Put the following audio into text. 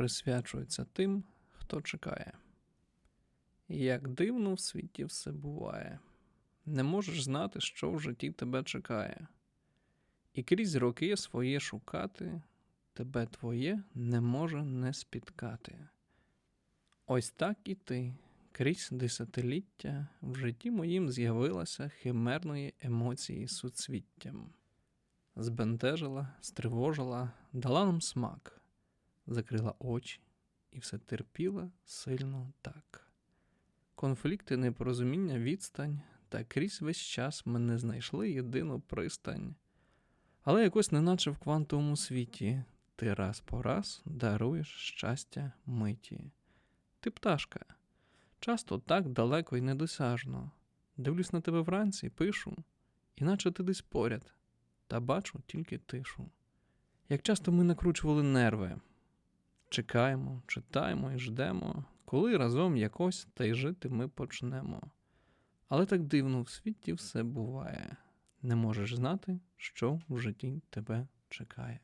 присвячується тим, хто чекає. Як дивно в світі все буває, не можеш знати, що в житті тебе чекає, і крізь роки своє шукати, тебе твоє не може не спіткати. Ось так і ти, крізь десятиліття, в житті моїм з'явилася химерної емоції суцвіттям. Збентежила, стривожила, дала нам смак, закрила очі і все терпіла сильно так. Конфлікти, непорозуміння, відстань, та крізь весь час ми не знайшли єдину пристань. Але якось неначе в квантовому світі ти раз по раз даруєш щастя миті. Ти пташка, часто так далеко й недосяжно. Дивлюсь на тебе вранці, пишу, іначе ти десь поряд, та бачу тільки тишу. Як часто ми накручували нерви, чекаємо, читаємо і ждемо, коли разом якось та й жити ми почнемо. Але так дивно в світі все буває. Не можеш знати, що в житті тебе чекає.